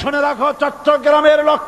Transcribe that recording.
শুনে রাখো চট্টগ্রামের লক্ষ